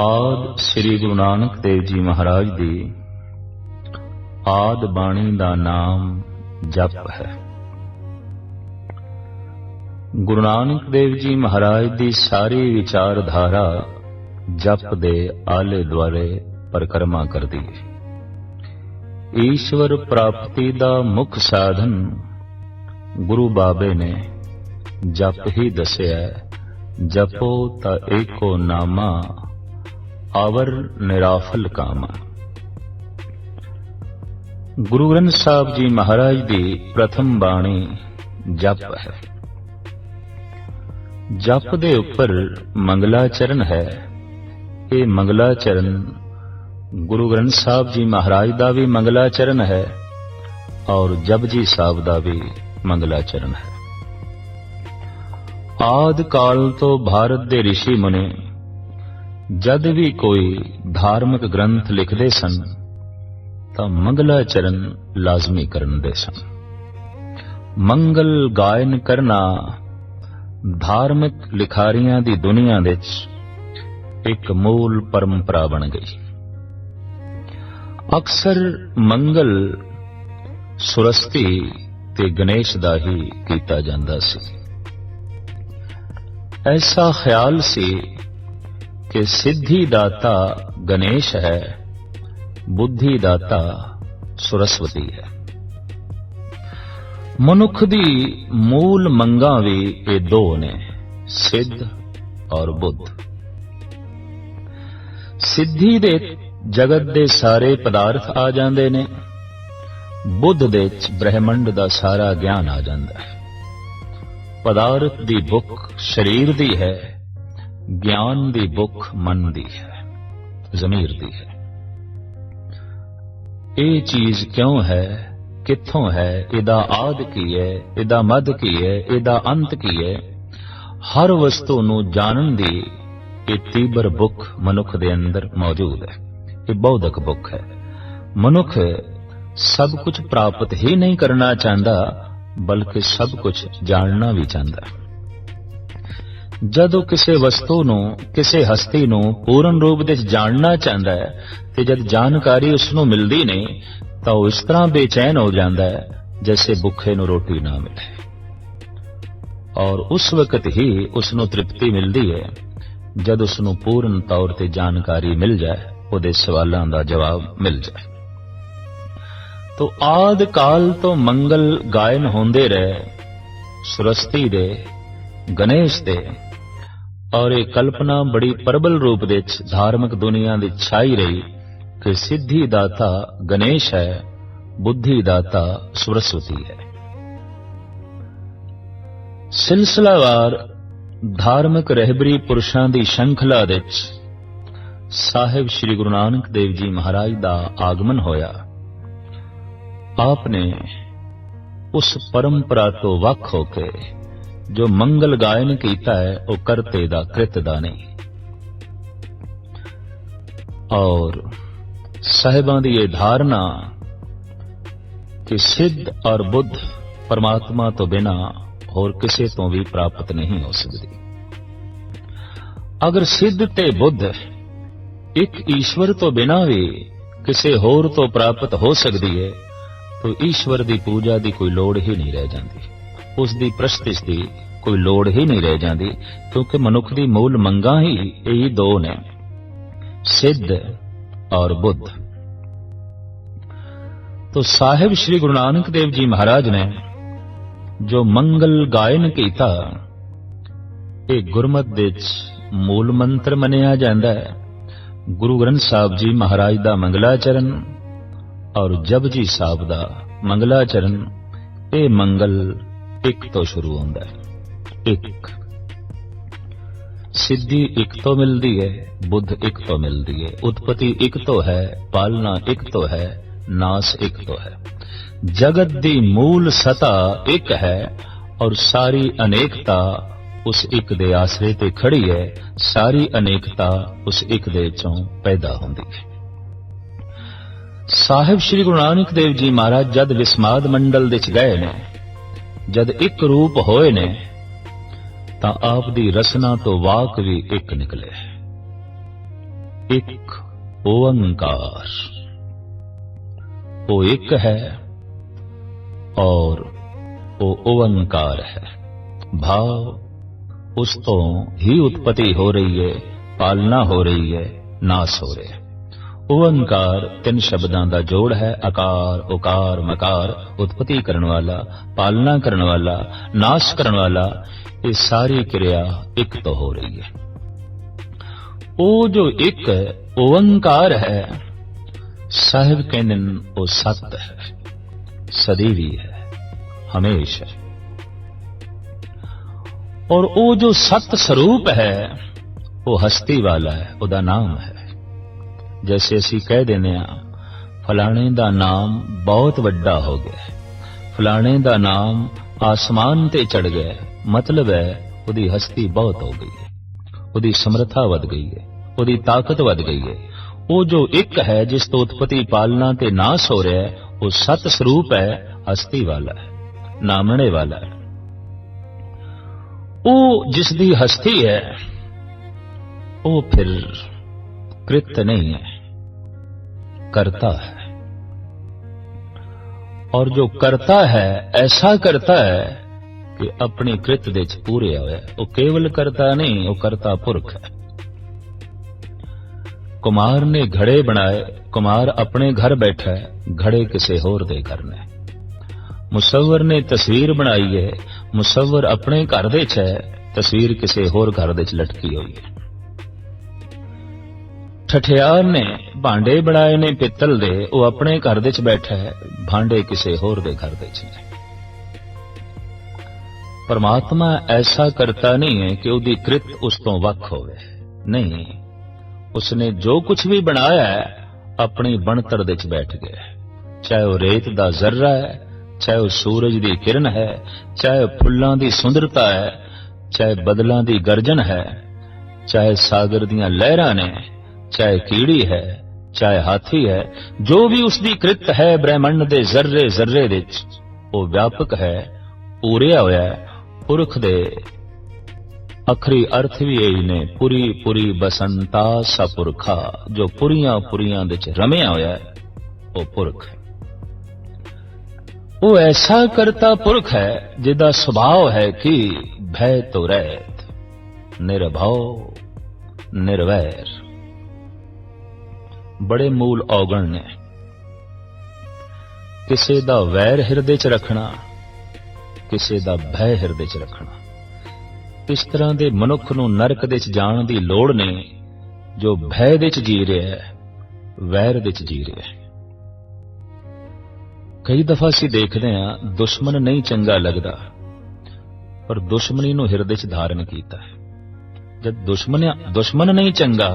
ਆਦ ਸ੍ਰੀ ਗੁਰੂ ਨਾਨਕ ਦੇਵ ਜੀ ਮਹਾਰਾਜ ਦੀ। ਆਦ ਬਾਣੀ ਦਾ ਨਾਮ ਜਪ ਹੈ। ਗੁਰੂ ਨਾਨਕ ਦੇਵ ਜੀ ਮਹਾਰਾਜ ਦੀ ਸਾਰੀ ਵਿਚਾਰਧਾਰਾ ਜਪ ਦੇ ਆਲੇ ਦੁਆਲੇ ਪਰਕਰਮਾ ਕਰਦੀ ਹੈ। ਈਸ਼ਵਰ ਪ੍ਰਾਪਤੀ ਦਾ ਮੁੱਖ ਸਾਧਨ ਗੁਰੂ ਬਾਬੇ ਨੇ ਜਪ ਹੀ ਦੱਸਿਆ ਜਪੋ ਤਾਂ ਏਕੋ ਨਾਮਾ ਆਵਰ ਨਿਰਾਫਲ ਕਾਮਾ। ਗੁਰੂ ਗ੍ਰੰਥ ਸਾਹਿਬ ਜੀ ਮਹਾਰਾਜ ਦੀ ਪ੍ਰਥਮ ਬਾਣੀ ਜਪ ਹੈ। ਜਪ ਦੇ ਉੱਪਰ ਮੰਗਲਾਚਰਨ ਹੈ। ਇਹ ਮੰਗਲਾਚਰਨ ਗੁਰੂ ਗ੍ਰੰਥ ਸਾਹਿਬ ਜੀ ਮਹਾਰਾਜ ਦਾ ਵੀ ਮੰਗਲਾਚਰਨ ਹੈ ਔਰ ਜਪਜੀ ਸਾਹਿਬ ਦਾ ਵੀ ਮੰਗਲਾਚਰਨ ਹੈ। ਆਦ ਕਾਲ ਤੋਂ ਭਾਰਤ ਦੇ ઋષਿ ਮੁਨੇ ਜਦ ਵੀ ਕੋਈ ਧਾਰਮਿਕ ਗ੍ਰੰਥ ਲਿਖਦੇ ਸਨ, ਤਾਂ ਮੰਗਲਾ ਚਰਨ ਲਾਜ਼ਮੀ ਕਰਨ ਦੇ ਸਨ। ਮੰਗਲ ਗਾਇਨ ਕਰਨਾ ਧਾਰਮਿਕ ਲਿਖਾਰੀਆਂ ਦੀ ਦੁਨੀਆ ਵਿੱਚ ਇੱਕ ਮੂਲ ਪਰੰਪਰਾ ਬਣ ਗਈ। ਅਕਸਰ ਮੰਗਲ ਸੁਰਸਤੀ ਤੇ ਗਣੇਸ਼ ਦਾ ਹੀ ਕੀਤਾ ਜਾਂਦਾ ਸੀ। ਐਸਾ ਖਿਆਲ ਸੀ ਕਿ ਸਿੱਧੀ ਦਾਤਾ ਗਣੇਸ਼ ਹੈ, ਬੁੱਧੀ ਦਾਤਾ ਸਰਸਵਤੀ ਹੈ। ਮਨੁੱਖ ਦੀ ਮੂਲ ਮੰਗਾਂ ਵੀ ਇਹ ਦੋ ਨੇ, ਸਿੱਧ ਔਰ ਬੁੱਧ। ਸਿੱਧੀ ਦੇ ਜਗਤ ਦੇ ਸਾਰੇ ਪਦਾਰਥ ਆ ਜਾਂਦੇ ਨੇ, ਬੁੱਧ ਦੇ ਵਿੱਚ ਬ੍ਰਹਿਮੰਡ ਦਾ ਸਾਰਾ ਗਿਆਨ ਆ ਜਾਂਦਾ ਹੈ। ਪਦਾਰਥ ਦੀ ਭੁੱਖ ਸਰੀਰ ਦੀ ਹੈ ਗਿਆਨ ਦੀ ਭੁੱਖ ਮਨ ਦੀ ਹੈ, ਜ਼ਮੀਰ ਦੀ ਹੈ। ਇਹ ਚੀਜ਼ ਕਿਉਂ ਹੈ, ਕਿੱਥੋਂ ਹੈ, ਇਹਦਾ ਆਦ ਕੀ ਹੈ, ਇਹਦਾ ਮੱਧ ਕੀ ਹੈ, ਇਹਦਾ ਅੰਤ ਕੀ ਹੈ? ਹਰ ਵਸਤੂ ਨੂੰ ਜਾਣਨ ਦੀ ਇਹ ਤੀਬਰ ਭੁੱਖ ਮਨੁੱਖ ਦੇ ਅੰਦਰ ਮੌਜੂਦ ਹੈ। ਇਹ ਬੌਧਿਕ ਭੁੱਖ ਹੈ। ਮਨੁੱਖ ਸਭ ਕੁਝ ਪ੍ਰਾਪਤ ਹੀ ਨਹੀਂ ਕਰਨਾ ਚਾਹੁੰਦਾ, ਬਲਕਿ ਸਭ ਕੁਝ ਜਾਣਨਾ ਵੀ ਚਾਹੁੰਦਾ। ਹੈ ਜਦੋਂ ਕਿਸੇ ਵਸਤੂ ਨੂੰ, ਕਿਸੇ ਹਸਤੀ ਨੂੰ ਪੂਰਨ ਰੂਪ ਵਿੱਚ ਜਾਣਨਾ ਚਾਹੁੰਦਾ ਹੈ ਤੇ ਜਦ ਜਾਣਕਾਰੀ ਉਸ ਨੂੰ ਮਿਲਦੀ ਨਹੀਂ, ਤਾਂ ਉਹ ਇਸ ਤਰ੍ਹਾਂ ਬੇਚੈਨ ਹੋ ਜਾਂਦਾ ਹੈ ਜਿਵੇਂ ਭੁੱਖੇ ਨੂੰ ਰੋਟੀ ਨਾ ਮਿਲੇ। ਔਰ ਉਸ ਵਕਤ ਹੀ ਉਸ ਨੂੰ ਤ੍ਰਿਪਤੀ ਮਿਲਦੀ ਹੈ। ਜਦ ਉਸ ਨੂੰ ਪੂਰਨ ਤੌਰ ਤੇ ਜਾਣਕਾਰੀ ਮਿਲ ਜਾਏ, ਉਹਦੇ ਸਵਾਲਾਂ ਦਾ ਜਵਾਬ ਮਿਲ ਜਾਏ। ਤੋ ਆਦ ਕਾਲ ਤੋਂ ਮੰਗਲ ਗਾਇਨ ਹੁੰਦੇ ਰਹੇ, ਸੁਰਸਤੀ ਦੇ, ਗਣੇਸ਼ ਦੇ। ਔਰ ਇਹ ਕਲਪਨਾ ਬੜੀ ਪ੍ਰਬਲ ਰੂਪ ਵਿੱਚ ਧਾਰਮਿਕ ਦੁਨੀਆ ਦੀ ਛਾਈ ਰਹੀ ਕਿ ਸਿੱਧੀ ਦਾਤਾ ਗਣੇਸ਼ ਹੈ, ਬੁੱਧੀ ਦਾਤਾ ਸਰਸਵਤੀ ਹੈ। ਸਿਲਸਿਲਾਵਾਰ ਧਾਰਮਿਕ ਰਹਿਬਰੀ ਪੁਰਸ਼ਾਂ ਦੀ ਸ਼ੰਖਲਾ ਵਿੱਚ ਸਾਹਿਬ ਸ੍ਰੀ ਗੁਰੂ ਨਾਨਕ ਦੇਵ ਜੀ ਮਹਾਰਾਜ ਦਾ ਆਗਮਨ ਹੋਇਆ। ਆਪ ਨੇ ਉਸ ਪਰੰਪਰਾ ਤੋਂ ਵੱਖ ਹੋ ਕੇ ਜੋ ਮੰਗਲ ਗਾਇਨ ਕੀਤਾ ਹੈ, ਉਹ ਕਰਤੇ ਦਾ, ਕ੍ਰਿਤ ਦਾ ਨਹੀਂ। ਔਰ ਸਾਹਿਬਾਂ ਦੀ ਇਹ ਧਾਰਨਾ ਕਿ ਸਿੱਧ ਔਰ ਬੁੱਧ ਪਰਮਾਤਮਾ ਤੋਂ ਬਿਨਾ ਹੋਰ ਕਿਸੇ ਤੋਂ ਵੀ ਪ੍ਰਾਪਤ ਨਹੀਂ ਹੋ ਸਕਦੀ। ਅਗਰ ਸਿੱਧ ਤੇ ਬੁੱਧ ਇੱਕ ਈਸ਼ਵਰ ਤੋਂ ਬਿਨਾ ਵੀ ਕਿਸੇ ਹੋਰ ਤੋਂ ਪ੍ਰਾਪਤ ਹੋ ਸਕਦੀ ਹੈ, ਤਾਂ ਈਸ਼ਵਰ ਦੀ ਪੂਜਾ ਦੀ ਕੋਈ ਲੋੜ ਹੀ ਨਹੀਂ ਰਹਿ ਜਾਂਦੀ। ਉਸ ਦੀ ਪ੍ਰਸਤਿਸ਼ ਦੀ ਕੋਈ ਲੋੜ ਹੀ ਨਹੀਂ ਰਹਿ ਜਾਂਦੀ, ਕਿਉਂਕਿ ਮਨੁੱਖ ਦੀ ਮੂਲ ਮੰਗਾਂ ਹੀ ਇਹੀ ਦੋ ਨੇ, ਸਿੱਧ ਔਰ ਬੁੱਧ। ਤੋ ਸਾਹਿਬ ਸ੍ਰੀ ਗੁਰੂ ਨਾਨਕ ਦੇਵ ਜੀ ਮਹਾਰਾਜ ਨੇ ਜੋ ਮੰਗਲ ਗਾਇਨ ਕੀਤਾ, ਇਹ ਗੁਰਮਤ ਦੇ ਵਿੱਚ ਮੂਲ ਮੰਤਰ ਮੰਨਿਆ ਜਾਂਦਾ ਹੈ। ਗੁਰੂ ਗ੍ਰੰਥ ਸਾਹਿਬ ਜੀ ਮਹਾਰਾਜ ਦਾ ਮੰਗਲਾਚਰਨ ਔਰ ਜਪਜੀ ਸਾਹਿਬ ਦਾ ਮੰਗਲਾਚਰਨ ਇਹ ਮੰਗਲ ਇੱਕ ਤੋਂ ਸ਼ੁਰੂ ਹੁੰਦਾ ਹੈ। ਇੱਕ। ਸਿੱਧੀ ਇੱਕ ਤੋਂ ਮਿਲਦੀ ਹੈ, ਬੁੱਧ ਇੱਕ ਤੋਂ ਮਿਲਦੀ ਹੈ, ਉਤਪਤੀ ਇੱਕ ਤੋਂ ਹੈ, ਪਾਲਣਾ ਇੱਕ ਤੋਂ ਹੈ, ਨਾਸ ਇੱਕ ਤੋਂ ਹੈ। ਜਗਤ ਦੀ ਮੂਲ ਸਤਾ ਇੱਕ ਹੈ ਔਰ ਸਾਰੀ ਅਨੇਕਤਾ ਉਸ ਇੱਕ ਦੇ ਆਸਰੇ ਤੇ ਖੜੀ ਹੈ। ਸਾਰੀ ਅਨੇਕਤਾ ਉਸ ਇੱਕ ਦੇ ਚੋਂ ਪੈਦਾ ਹੁੰਦੀ ਹੈ। ਸਾਹਿਬ ਸ੍ਰੀ ਗੁਰੂ ਨਾਨਕ ਦੇਵ ਜੀ ਮਹਾਰਾਜ ਜਦ ਵਿਸਮਾਦ ਮੰਡਲ ਵਿੱਚ ਗਏ ਨੇ ਜਦ ਇੱਕ ਰੂਪ ਹੋਏ ਨੇ, ਤਾਂ ਆਪ ਦੀ ਰਸਨਾ ਤੋਂ ਵਾਕ ਵੀ ਇੱਕ ਨਿਕਲੇ। ਇੱਕ ਓੰਕਾਰ ਉਹ ਇੱਕ ਹੈ ਔਰ ਉਹ ਓੰਕਾਰ ਹੈ। ਭਾਵ ਉਸ ਤੋਂ ਹੀ ਉਤਪਤੀ ਹੋ ਰਹੀ ਹੈ ਪਾਲਣਾ ਹੋ ਰਹੀ ਹੈ ਨਾਸ ਹੋ ਰਿਹਾ। ਹੈ ਓੰਕਾਰ ਤਿੰਨ ਸ਼ਬਦਾਂ ਦਾ ਜੋੜ ਹੈ, ਆਕਾਰ, ਓਕਾਰ, ਮਕਾਰ, ਉਤਪਤੀ ਕਰਨ ਵਾਲਾ, ਪਾਲਣਾ ਕਰਨ ਵਾਲਾ, ਨਾਸ਼ ਕਰਨ ਵਾਲਾ, ਇਹ ਸਾਰੀ ਕਿਰਿਆ ਇੱਕ ਤੋਂ ਹੋ ਰਹੀ ਹੈ। ਉਹ ਜੋ ਇੱਕ ਓੰਕਾਰ ਹੈ, ਸਾਹਿਬ ਕਹਿੰਦੇ ਨੇ ਉਹ ਸਤ ਹੈ, ਸਦੀਵੀ ਹੈ, ਹਮੇਸ਼ਾ ਔਰ ਉਹ ਜੋ ਸਤ ਸਰੂਪ ਹੈ, ਉਹ ਹਸਤੀ ਵਾਲਾ ਹੈ, ਉਹਦਾ ਨਾਮ ਹੈ। ਜੈਸੇ ਅਸੀਂ ਕਹਿ ਦਿੰਦੇ ਆ ਫਲਾਣੇ ਦਾ ਨਾਮ ਬਹੁਤ ਵੱਡਾ ਹੋ ਗਿਆ ਫਲਾਣੇ ਦਾ ਨਾਮ ਆਸਮਾਨ ਤੇ ਚੜ ਗਿਆ ਮਤਲਬ ਹੈ ਉਹਦੀ ਹਸਤੀ ਬਹੁਤ ਹੋ ਗਈ ਹੈ ਉਹਦੀ ਸਮਰੱਥਾ ਵੱਧ ਗਈ ਹੈ ਉਹਦੀ ਤਾਕਤ ਵੱਧ ਗਈ ਹੈ ਉਹ ਜੋ ਇੱਕ ਹੈ ਜਿਸ ਤੋਂ ਉਤਪਤੀ ਪਾਲਣਾ ਤੇ ਨਾਸ ਹੋ ਰਿਹਾ ਹੈ ਉਹ ਸਤ ਸਰੂਪ ਹੈ ਹਸਤੀ ਵਾਲਾ ਹੈ ਨਾਮਣੇ ਵਾਲਾ ਹੈ ਉਹ ਜਿਸ ਦੀ ਹਸਤੀ ਹੈ ਉਹ ਫਿਰ कृत नहीं है करता है और जो करता है ऐसा करता है कि अपनी कृत ਦੇ ਚ ਪੂਰੇ ਹੋਇਆ ਉਹ ਕੇਵਲ ਕਰਤਾ ਨਹੀਂ ਉਹ ਕਰਤਾ ਪੁਰਖ ਹੈ ਕੁਮਾਰ ਨੇ ਘੜੇ ਬਣਾਏ ਕੁਮਾਰ ਆਪਣੇ ਘਰ ਬੈਠਾ ਹੈ ਘੜੇ ਕਿਸੇ ਹੋਰ ਦੇ ਘਰ ਨੇ ਮੁਸੱਵਰ ਨੇ ਤਸਵੀਰ ਬਣਾਈ ਹੈ ਮੁਸੱਵਰ ਆਪਣੇ ਘਰ ਦੇ ਚ ਹੈ ਤਸਵੀਰ ਕਿਸੇ ਹੋਰ ਘਰ ਦੇ ਚ ਲਟਕੀ ਹੋਈ ਹੈ ਠਠਿਆਰ ਨੇ ਭਾਂਡੇ ਬਣਾਏ ਨੇ ਪਿੱਤਲ ਦੇ, ਉਹ ਆਪਣੇ ਘਰ ਦੇ ਚ ਬੈਠਾ ਹੈ, ਭਾਂਡੇ ਕਿਸੇ ਹੋਰ ਦੇ ਘਰ ਦੇ ਚ ਨੇ ਪਰਮਾਤਮਾ ਐਸਾ ਕਰਤਾ ਨਹੀਂ ਹੈ ਕਿ ਉਹਦੀ ਕ੍ਰਿਤ ਉਸ ਤੋਂ ਵੱਖ ਹੋਵੇ। ਨਹੀਂ, ਉਸਨੇ ਜੋ ਕੁਝ ਵੀ ਬਣਾਇਆ ਹੈ, ਆਪਣੀ ਬਣਤਰ ਦੇ ਚ ਬੈਠ ਗਿਆ ਚਾਹੇ ਉਹ ਰੇਤ ਦਾ ਜ਼ਰਰਾ ਹੈ, ਚਾਹੇ ਉਹ ਸੂਰਜ ਦੀ ਕਿਰਨ ਹੈ, ਚਾਹੇ ਫੁੱਲਾਂ ਦੀ ਸੁੰਦਰਤਾ ਹੈ, ਚਾਹੇ ਬਦਲਾਂ ਦੀ ਗਰਜਨ ਹੈ, ਚਾਹੇ ਸਾਗਰ ਦੀਆਂ ਲਹਿਰਾਂ ਨੇ ਚਾਹੇ ਕੀੜੀ ਹੈ, ਚਾਹੇ ਹਾਥੀ ਹੈ, ਜੋ ਵੀ ਉਸ ਦੀ ਕ੍ਰਿਤ ਹੈ ਬ੍ਰਹਿਮੰਡ ਦੇ ਜ਼ਰਰੇ ਜ਼ਰਰੇ ਵਿੱਚ, ਉਹ ਵਿਆਪਕ ਹੈ, ਪੂਰਿਆ ਹੋਇਆ ਪੁਰਖ ਦੇ ਅਖਰੀ ਅਰਥ ਵੀ ਇਹ ਨੇ, ਪੁਰੀ ਪੁਰੀ ਬਸੰਤਾ ਸਪੁਰਖਾ, ਜੋ ਪੁਰੀਆਂ ਪੁਰੀਆਂ ਵਿੱਚ ਰਮਿਆ ਹੋਇਆ ਹੈ, ਉਹ ਪੁਰਖ ਹੈ। ਉਹ ਐਸਾ ਕਰਤਾ ਪੁਰਖ ਹੈ, ਜਿਹਦਾ ਸੁਭਾਅ ਹੈ ਕਿ ਭੈ ਤੋ ਰਹਿਤ, ਨਿਰਭਉ, ਨਿਰਵੈਰ। ਬੜੇ ਮੂਲ ਔਗਣ ਨੇ। ਕਿਸੇ ਦਾ ਵੈਰ ਹਿਰਦੇ 'ਚ ਰੱਖਣਾ, ਕਿਸੇ ਦਾ ਭੈ ਹਿਰਦੇ 'ਚ ਰੱਖਣਾ। ਇਸ ਤਰ੍ਹਾਂ ਦੇ ਮਨੁੱਖ ਨੂੰ ਨਰਕ ਦੇ 'ਚ ਜਾਣ ਦੀ ਲੋੜ ਨਹੀਂ ਜੋ ਭੈ ਦੇ 'ਚ ਜੀ ਰਿਹਾ ਹੈ, ਵੈਰ ਦੇ 'ਚ ਜੀ ਰਿਹਾ ਹੈ। ਕਈ ਦਫਾ ਅਸੀਂ ਦੇਖਦੇ ਹਾਂ, ਦੁਸ਼ਮਣ ਨਹੀਂ ਚੰਗਾ ਲੱਗਦਾ, ਪਰ ਦੁਸ਼ਮਣੀ ਨੂੰ ਹਿਰਦੇ 'ਚ ਧਾਰਨ ਕੀਤਾ ਹੈ। ਜਦ ਦੁਸ਼ਮਣ ਦੁਸ਼ਮਣ ਨਹੀਂ ਚੰਗਾ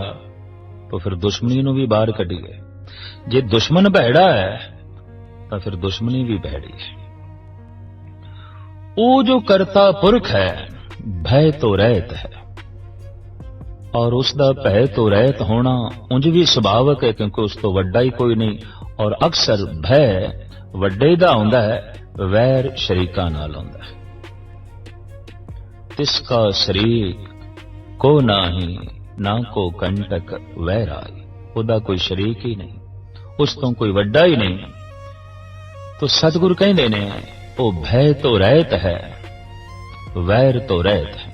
ਤਾਂ ਫਿਰ ਦੁਸ਼ਮਣੀ ਨੂੰ ਵੀ ਬਾਹਰ ਕੱਢੀਏ। ਜੇ ਦੁਸ਼ਮਣ ਭੈੜਾ ਹੈ, ਤਾਂ ਫਿਰ ਦੁਸ਼ਮਣੀ ਵੀ ਭੈੜੀ ਹੈ। ਉਹ ਜੋ ਕਰਤਾ ਪੁਰਖ ਹੈ, ਭੈ ਤੋਂ ਰਹਿਤ ਹੈ। ਔਰ ਉਸ ਦਾ ਭੈ ਤੋਂ ਰਹਿਤ ਹੋਣਾ ਉਂਝ ਵੀ ਸੁਭਾਵਕ ਹੈ, ਕਿਉਂਕਿ ਉਸ ਤੋਂ ਵੱਡਾ ਹੀ ਕੋਈ ਨਹੀਂ। ਔਰ ਅਕਸਰ ਭੈ ਵੱਡੇ ਦਾ ਹੁੰਦਾ ਹੈ, ਵੈਰ ਸ਼ਰੀਕਾਂ ਨਾਲ ਹੁੰਦਾ ਹੈ। ਤਿਸ ਕਾ ਸ਼ਰੀਕ ਕੋ ਨਾਹੀ ਨਾ ਕੋ ਕੰਟਕ ਵੈਰਾਈ, ਉਹਦਾ ਕੋਈ ਸ਼ਰੀਕ ਹੀ ਨਹੀਂ, ਉਸ ਤੋਂ ਕੋਈ ਵੱਡਾ ਹੀ ਨਹੀਂ। ਤੋ ਸਤਿਗੁਰ ਕਹਿੰਦੇ ਨੇ, ਉਹ ਭੈ ਤੋਂ ਰਹਿਤ ਹੈ, ਵੈਰ ਤੋਂ ਰਹਿਤ ਹੈ।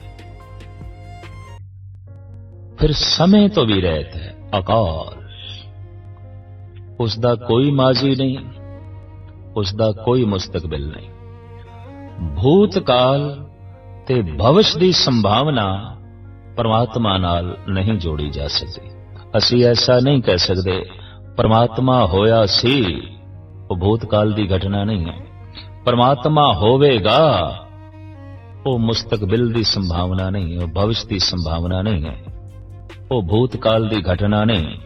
ਫਿਰ ਸਮੇਂ ਤੋਂ ਵੀ ਰਹਿਤ ਹੈ ਅਕਾਲ ਉਸ ਦਾ ਕੋਈ ਮਾਜ਼ੀ ਨਹੀਂ ਉਸ ਦਾ ਕੋਈ ਮੁਸਤਕਬਲ ਨਹੀਂ। ਭੂਤਕਾਲ ਤੇ ਭਵਿਸ਼ ਦੀ ਸੰਭਾਵਨਾ ਪਰਮਾਤਮਾ ਨਾਲ ਨਹੀਂ ਜੋੜੀ ਜਾ ਸਕਦੀ। ਅਸੀਂ ਐਸਾ ਨਹੀਂ ਕਹਿ ਸਕਦੇ, ਪਰਮਾਤਮਾ ਹੋਇਆ ਸੀ, ਉਹ ਭੂਤਕਾਲ ਦੀ ਘਟਨਾ ਨਹੀਂ ਹੈ। ਪਰਮਾਤਮਾ ਹੋਵੇਗਾ, ਉਹ ਮੁਸਤਕਬਲ ਦੀ ਸੰਭਾਵਨਾ ਨਹੀਂ, ਉਹ ਭਵਿਸ਼ ਦੀ ਸੰਭਾਵਨਾ ਨਹੀਂ ਹੈ। ਉਹ ਭੂਤਕਾਲ ਦੀ ਘਟਨਾ ਨਹੀਂ।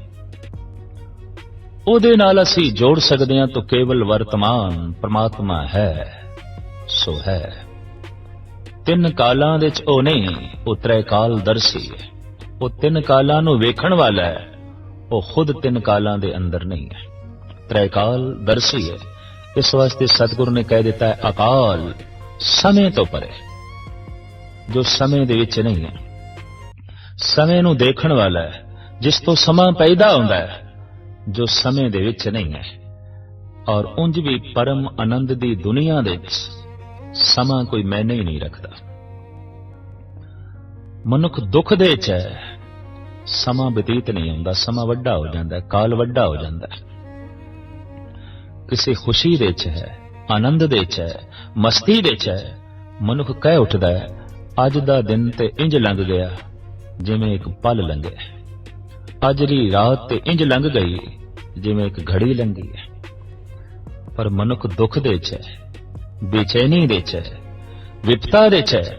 ਉਹਦੇ ਨਾਲ ਅਸੀਂ ਜੋੜ ਸਕਦੇ ਹਾਂ ਤਾਂ ਕੇਵਲ ਵਰਤਮਾਨ ਪਰਮਾਤਮਾ ਹੈ, ਸੋ ਹੈ। ਤਿੰਨ ਕਾਲਾਂ ਵਿੱਚ ਉਹ ਨਹੀਂ ਉਹ ਤ੍ਰੈ ਕਾਲ ਦਰਸੀ। ਹੈ ਉਹ ਤਿੰਨ ਕਾਲਾਂ ਨੂੰ ਵੇਖਣ ਵਾਲਾ ਹੈ। ਉਹ ਖੁਦ ਤਿੰਨ ਕਾਲਾਂ ਦੇ ਅੰਦਰ ਨਹੀਂ ਹੈ। ਤ੍ਰੈਕਾਲ ਦਰਸੀ ਹੈ। ਇਸ ਵਾਸਤੇ ਸਤਿਗੁਰੂ ਨੇ ਕਹਿ ਦਿੱਤਾ ਹੈ, ਅਕਾਲ, ਸਮੇਂ ਤੋਂ ਪਰੇ। ਜੋ ਸਮੇਂ ਦੇ ਵਿੱਚ ਨਹੀਂ ਹੈ। ਸਮੇਂ ਨੂੰ ਦੇਖਣ ਵਾਲਾ ਹੈ। ਜਿਸ ਤੋਂ ਸਮਾਂ ਪੈਦਾ ਹੁੰਦਾ ਹੈ, ਜੋ ਸਮੇਂ ਦੇ ਵਿੱਚ ਨਹੀਂ ਹੈ। ਔਰ ਉਂਝ ਵੀ ਪਰਮ ਆਨੰਦ ਦੀ ਦੁਨੀਆ ਦੇ ਵਿੱਚ ਸਮਾਂ ਕੋਈ ਮੈਨੇ ਹੀ ਨਹੀਂ ਰੱਖਦਾ। ਮਨੁੱਖ ਦੁੱਖ ਦੇ ਚ ਹੈ। ਸਮਾਂ ਬਤੀਤ ਨਹੀਂ ਹੁੰਦਾ, ਸਮਾਂ ਵੱਡਾ ਹੋ ਜਾਂਦਾ ਹੈ ਕਾਲ ਵੱਡਾ ਹੋ ਜਾਂਦਾ। ਹੈ ਕਿਸੇ ਖੁਸ਼ੀ ਦੇ ਚ ਹੈ, ਆਨੰਦ ਦੇ ਚ ਹੈ, ਮਸਤੀ ਦੇ ਚ ਹੈ, ਮਨੁੱਖ ਕਹਿ ਉੱਠਦਾ ਹੈ, ਅੱਜ ਦਾ ਦਿਨ ਤੇ ਇੰਜ ਲੰਘ ਗਿਆ, ਜਿਵੇਂ ਇੱਕ ਪਲ ਲੰਘਿਆ ਅੱਜ ਦੀ ਰਾਤ ਤੇ ਇੰਜ ਲੰਘ ਗਈ, ਜਿਵੇਂ ਇੱਕ ਘੜੀ ਲੰਘੀ ਹੈ। ਪਰ ਮਨੁੱਖ ਦੁੱਖ ਦੇ ਚ ਹੈ। ਬੇਚੈਨੀ ਦੇ ਵਿੱਚ ਹੈ ਵਿਪਤਾ ਦੇ ਵਿੱਚ ਹੈ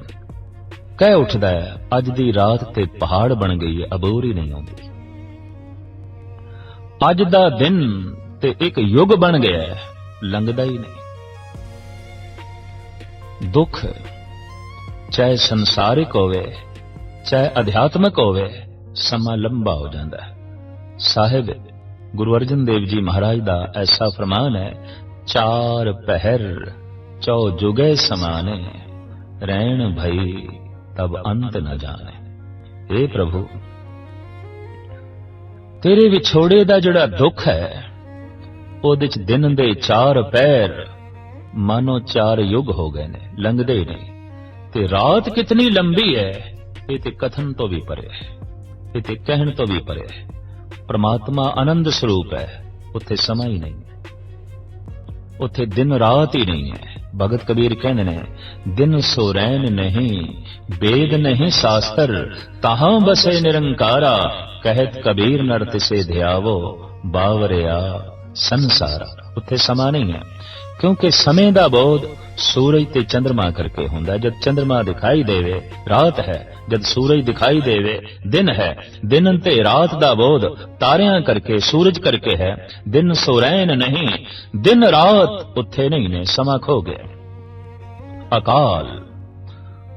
ਕਹਿ ਉੱਠਦਾ ਹੈ, ਅੱਜ ਦੀ ਰਾਤ ਤੇ ਪਹਾੜ ਬਣ ਗਈ ਹੈ ਅਬੂਰ ਹੀ ਨਹੀਂ ਆਉਂਦੀ। ਅੱਜ ਦਾ ਦਿਨ ਤੇ ਇੱਕ ਯੁੱਗ ਬਣ ਗਿਆ ਹੈ, ਲੰਘਦਾ ਹੀ ਨਹੀਂ। ਦੁੱਖ, ਚਾਹੇ ਸੰਸਾਰਿਕ ਹੋਵੇ, ਚਾਹੇ ਅਧਿਆਤਮਿਕ ਹੋਵੇ, ਸਮਾਂ ਲੰਬਾ ਹੋ ਜਾਂਦਾ ਹੈ। ਸਾਹਿਬ, ਗੁਰੂ ਅਰਜਨ ਦੇਵ ਜੀ ਮਹਾਰਾਜ ਦਾ ਐਸਾ ਫਰਮਾਨ ਹੈ, ਚਾਰ ਪਹਿਰ ਚੌ ਜੁਗੇ ਸਮਾਨੇ ਰਹਿਣ ਭਈ ਤਬ ਅੰਤ न ਜਾਣੇ ਏ ਪ੍ਰਭੂ ਤੇਰੇ ਵਿਛੋੜੇ ਦਾ ਜਿਹੜਾ ਦੁੱਖ ਹੈ ਉਹਦੇ ਚ ਦਿਨ ਦੇ ਚਾਰ ਪੈਰ ਮਾਨੋ ਚਾਰ ਯੁੱਗ ਹੋ ਗਏ ਨੇ ਲੰਘਦੇ ਹੀ ਨਹੀਂ ਤੇ ਰਾਤ ਕਿਤਨੀ ਲੰਬੀ ਹੈ ਇਹ ਤੇ ਕਥਨ ਤੋਂ ਵੀ ਪਰੇ ਹੈ ਇਹ ਤੇ ਕਹਿਣ ਤੋਂ ਵੀ ਪਰੇ ਹੈ ਪ੍ਰਮਾਤਮਾ ਆਨੰਦ ਸਰੂਪ ਹੈ ਉੱਥੇ ਸਮਾਂ ਹੀ ਨਹੀਂ ਹੈ ਉੱਥੇ ਦਿਨ ਰਾਤ ਹੀ ਨਹੀਂ ਹੈ ਭਗਤ ਕਬੀਰ ਕਹਿੰਦੇ ਨੇ, ਦਿਨ ਸੋ ਰੈਨ ਨਹੀਂ ਵੇਦ ਨਹੀਂ ਸ਼ਾਸਤਰ, ਤਾਹਾਂ ਬਸੇ ਨਿਰੰਕਾਰਾ, ਕਹਿਤ ਕਬੀਰ ਨਰ ਤਿਸੇ ਧਿਆਵੋ, ਬਾਵਰਿਆ ਸੰਸਾਰ। ਉੱਥੇ ਸਮਾਂ ਨਹੀਂ ਹੈ, ਕਿਉਂਕਿ ਸਮੇਂ ਦਾ ਬੋਧ ਸੂਰਜ ਤੇ ਚੰ드ਰਮਾ ਕਰਕੇ ਹੁੰਦਾ ਜਦ ਚੰ드ਰਮਾ ਦਿਖਾਈ ਦੇਵੇ, ਰਾਤ ਹੈ। ਜਦ ਸੂਰਜ ਦਿਖਾਈ ਦੇਵੇ, ਦਿਨ ਹੈ। ਦਿਨ ਤੇ ਰਾਤ ਦਾ ਬੋਧ ਤਾਰਿਆਂ ਕਰਕੇ, ਸੂਰਜ ਕਰਕੇ ਹੈ। ਦਿਨ ਸੋਰੈਨ ਨਹੀਂ, ਦਿਨ ਰਾਤ ਉੱਥੇ ਨਹੀਂ ਨੇ, ਸਮਾਂ ਖੋ ਗਿਆ। ਅਕਾਲ।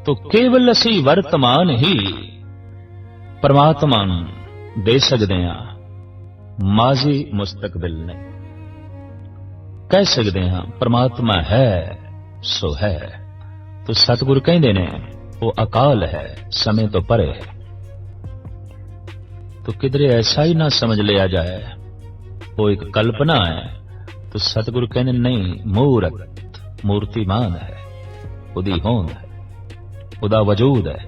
ਤੋ ਕੇਵਲ ਅਸੀਂ ਵਰਤਮਾਨ ਹੀ ਪਰਮਾਤਮਾ ਨੂੰ ਦੇ ਸਕਦੇ ਹਾਂ। ਮਾਜ਼ੀ ਮੁਸਤਕਬਲ ਨਹੀਂ ਕਹਿ ਸਕਦੇ ਹਾਂ, ਪਰਮਾਤਮਾ ਹੈ। ਸੋ ਹੈ। ਤੋ ਸਤਿਗੁਰ ਕਹਿੰਦੇ ਨੇ, ਉਹ ਅਕਾਲ ਹੈ, ਸਮੇਂ ਤੋਂ ਪਰੇ ਹੈ। ਤੋ ਕਿਧਰੇ ਐਸਾ ਹੀ ਨਾ ਸਮਝ ਲਿਆ ਜਾਏ। ਉਹ ਇੱਕ ਕਲਪਨਾ ਹੈ, ਤੋ ਸਤਿਗੁਰ ਕਹਿੰਦੇ ਨਹੀਂ, ਮੂਰਤ, ਮੂਰਤੀਮਾਨ ਹੈ, ਉਹਦੀ ਹੋਂਦ ਹੈ, ਉਹਦਾ ਵਜੂਦ ਹੈ।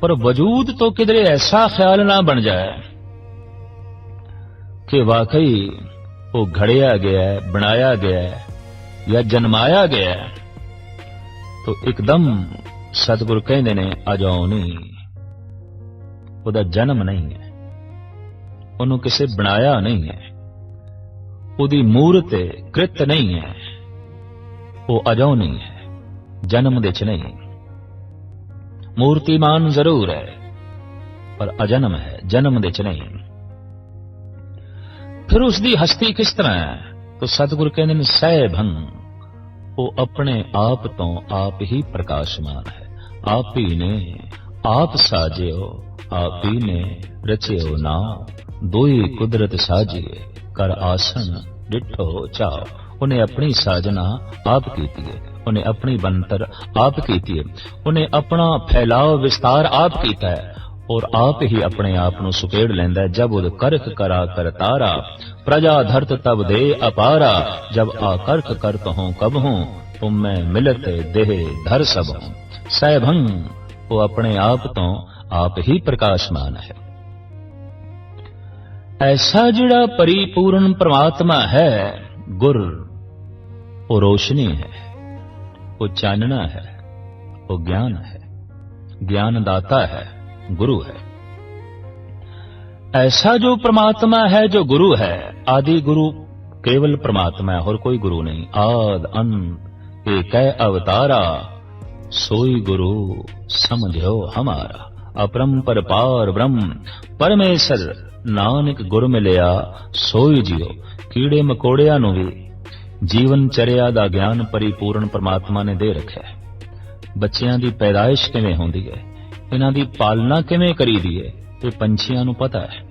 ਪਰ ਵਜੂਦ ਤੋਂ ਕਿਧਰੇ ਐਸਾ ਖਿਆਲ ਨਾ ਬਣ ਜਾਏ ਕਿ ਵਾਕਈ ਉਹ ਘੜਿਆ ਗਿਆ ਹੈ, ਬਣਾਇਆ ਗਿਆ ਹੈ ਜਾਂ ਜਨਮਾਇਆ ਗਿਆ ਹੈ, ਤੋ ਇੱਕਦਮ ਸਤਿਗੁਰ ਕਹਿੰਦੇ ਨੇ ਅਜਾਉ ਨਹੀਂ। ਉਹਦਾ ਜਨਮ ਨਹੀਂ ਹੈ। ਉਹਨੂੰ ਕਿਸੇ ਬਣਾਇਆ ਨਹੀਂ ਹੈ। ਉਹਦੀ ਮੂਰਤ ਕ੍ਰਿਤ ਨਹੀਂ ਹੈ। ਉਹ ਅਜਾਉ ਨਹੀਂ ਹੈ। ਜਨਮ ਦੇ ਚ ਨਹੀਂ। ਮੂਰਤੀਮਾਨ ਜ਼ਰੂਰ ਹੈ, ਪਰ ਅਜਨਮ ਹੈ, ਜਨਮ ਦੇ ਚ ਨਹੀਂ। ਫਿਰ ਉਸ ਦੀ ਹਸਤੀ ਕਿਸ ਤਰ੍ਹਾਂ ਹੈ? ਤੋ ਸਤਿਗੁਰ ਕਹਿੰਦੇ ਨੇ ਸਹਿਭੰ ਉਹ ਆਪਣੇ ਆਪ ਤੋਂ ਆਪ ਹੀ ਪ੍ਰਕਾਸ਼ਮਾਨ ਹੈ। ਆਪ ਹੀ ਨੇ, ਆਪ ਸਾਜਿਓ, ਆਪ ਹੀ ਨੇ ਰਚਿਓ ਨਾ ਦੋਈ ਕੁਦਰਤ ਸਾਜੀਏ, ਕਰ ਆਸਣ ਡਿਠੋ ਚਾਓ। ਉਹਨੇ ਆਪਣੀ ਸਾਜਨਾ ਆਪ ਕੀਤੀ ਹੈ ਉਹਨੇ ਆਪਣੀ ਬੰਤਰ ਆਪ ਕੀਤੀ ਹੈ ਉਹਨੇ ਆਪਣਾ ਫੈਲਾਅ ਵਿਸਤਾਰ ਆਪ ਕੀਤਾ ਹੈ ਔਰ ਆਪ ਹੀ ਆਪਣੇ ਆਪ ਨੂੰ ਸੁਕੇੜ ਲੈਂਦਾ ਹੈ। ਜਬ ਉਦ ਕਰਖ ਕਰਾ ਕਰਤਾਰਾ ਪ੍ਰਜਾ ਧਰਤ ਤਬ ਦੇ ਅਪਾਰਾ, ਜਬ ਆਕਰਖ ਕਰਤ ਹੂੰ ਕਬ ਹੂੰ, ਤੁਮ ਮੈਂ ਮਿਲਤ ਦੇਹ ਧਰ ਸਭ ਹੂੰ। ਸਹਿਭੰ ਉਹ ਆਪਣੇ ਆਪ ਤੋਂ ਆਪ ਹੀ ਪ੍ਰਕਾਸ਼ਮਾਨ ਹੈ। ਐਸਾ ਜਿਹੜਾ ਪਰਿਪੂਰਨ ਪ੍ਰਮਾਤਮਾ ਹੈ, ਗੁਰ, ਉਹ ਰੋਸ਼ਨੀ ਹੈ, ਉਹ ਚਾਨਣਾ ਹੈ, ਉਹ ਗਿਆਨ ਹੈ। ਗਿਆਨ ਦਾਤਾ ਹੈ। ਗੁਰੂ ਹੈ ऐसा जो परमात्मा है जो गुरु है आदि गुरु केवल परमात्मा है और कोई गुरु नहीं आद अंत एक है अवतारा सोई गुरु समझो हमारा अपरंपर पार ब्रह्म परमेश्वर ਨਾਨਕ ਗੁਰ ਮਿਲਿਆ ਸੋਈ ਜਿਉ ਕੀੜੇ ਮਕੋੜਿਆਂ ਨੂੰ ਵੀ ਜੀਵਨ ਚਰਿਆ ਦਾ ਗਿਆਨ ਪਰਿਪੂਰਨ ਪ੍ਰਮਾਤਮਾ ਨੇ ਦੇ ਰੱਖਿਆ ਹੈ ਬੱਚਿਆਂ ਦੀ ਪੈਦਾਇਸ਼ ਕਿਵੇਂ ਹੁੰਦੀ ਹੈ ਇਹਨਾਂ ਦੀ ਪਾਲਣਾ ਕਿਵੇਂ ਕਰੀਦੀ ਹੈ ਇਹ ਪੰਛੀਆਂ ਨੂੰ ਪਤਾ ਹੈ।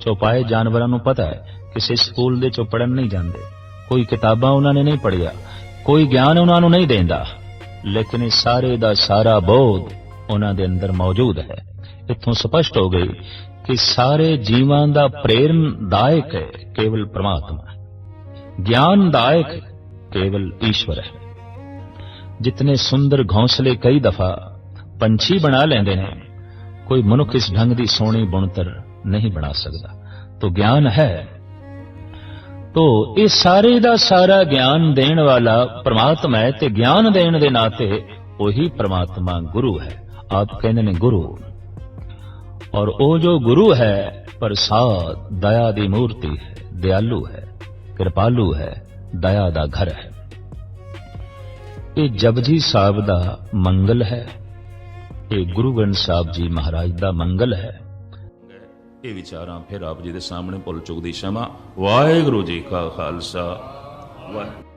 ਚੌਪਾਏ ਜਾਨਵਰਾਂ ਨੂੰ ਪਤਾ ਹੈ ਕਿਸੇ ਸਕੂਲ ਦੇ ਚੋਂ ਪੜਨ ਨਹੀਂ ਜਾਂਦੇ। ਕੋਈ ਕਿਤਾਬਾਂ ਉਹਨਾਂ ਨੇ ਨਹੀਂ ਪੜਿਆ ਕੋਈ ਗਿਆਨ ਉਹਨਾਂ ਨੂੰ ਨਹੀਂ ਦਿੰਦਾ। ਲੇਕਿਨ ਇਹ ਸਾਰੇ ਦਾ ਸਾਰਾ ਬੋਧ ਉਹਨਾਂ ਦੇ ਅੰਦਰ ਮੌਜੂਦ ਹੈ। ਇੱਥੋਂ ਸਪਸ਼ਟ ਹੋ ਗਈ ਕਿ ਸਾਰੇ ਜੀਵਾਂ ਦਾ ਪ੍ਰੇਰਣਦਾਇਕ ਹੈ, ਕੇਵਲ ਪ੍ਰਮਾਤਮਾ। ਗਿਆਨਦਾਇਕ ਕੇਵਲ ਈਸ਼ਵਰ ਹੈ। ਜਿਤਨੇ ਸੁੰਦਰ ਘੌਂਸਲੇ ਕਈ ਦਫਾ ਪੰਛੀ ਬਣਾ ਲੈਂਦੇ ਨੇ। ਕੋਈ ਮਨੁੱਖ ਇਸ ਢੰਗ ਦੀ ਸੋਹਣੀ ਬੁਣਤਰ ਨਹੀਂ ਬਣਾ ਸਕਦਾ। ਤੋ ਗਿਆਨ ਹੈ। ਤੋ ਇਹ ਸਾਰੇ ਦਾ ਸਾਰਾ ਗਿਆਨ ਦੇਣ ਵਾਲਾ ਪ੍ਰਮਾਤਮਾ ਹੈ ਤੇ ਗਿਆਨ ਦੇਣ ਦੇ ਨਾਤੇ ਉਹੀ ਪ੍ਰਮਾਤਮਾ ਗੁਰੂ ਹੈ। ਆਪ ਕਹਿੰਦੇ ਨੇ ਗੁਰੂ। ਔਰ ਉਹ ਜੋ ਗੁਰੂ ਹੈ, ਪ੍ਰਸਾਦ ਦਇਆ ਦੀ ਮੂਰਤੀ ਹੈ, ਦਿਆਲੂ ਹੈ, ਕਿਰਪਾਲੂ ਹੈ, ਦਇਆ ਦਾ ਘਰ ਹੈ। ਇਹ ਜਪਜੀ ਸਾਹਿਬ ਦਾ ਮੰਗਲ ਹੈ। ਇਹ ਗੁਰੂ ਗ੍ਰੰਥ ਸਾਹਿਬ ਜੀ ਮਹਾਰਾਜ ਦਾ ਮੰਗਲ ਹੈ। ਇਹ ਵਿਚਾਰਾਂ ਫਿਰ ਆਪ ਜੀ ਦੇ ਸਾਹਮਣੇ ਭੁੱਲ ਚੁੱਕਦੀ ਸ਼ਮਾ। ਵਾਹਿਗੁਰੂ ਜੀ ਕਾ ਖਾਲਸਾ। ਵਾਹਿਗੁਰੂ